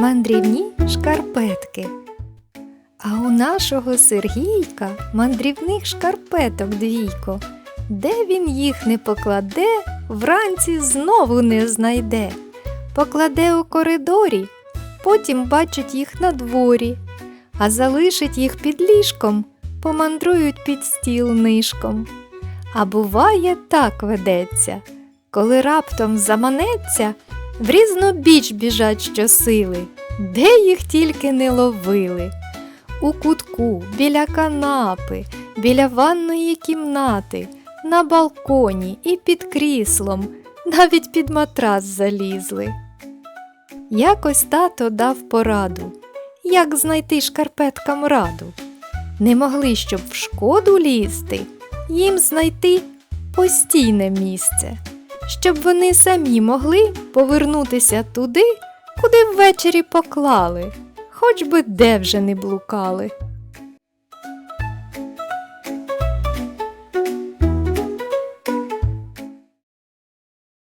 мандрівні шкарпетки. А у нашого Сергійка мандрівних шкарпеток двійко. Де він їх не покладе, вранці знову не знайде. Покладе у коридорі, потім бачить їх на дворі, а залишить їх під ліжком, помандрують під стіл нишком. А буває, так ведеться, коли раптом заманеться, в різну біч біжать щосили, де їх тільки не ловили. У кутку, біля канапи, біля ванної кімнати, на балконі і під кріслом, навіть під матрас залізли. Якось тато дав пораду, як знайти шкарпеткам раду. Не могли, щоб в шкоду лізти, їм знайти постійне місце, щоб вони самі могли повернутися туди, куди ввечері поклали, хоч би де вже не блукали.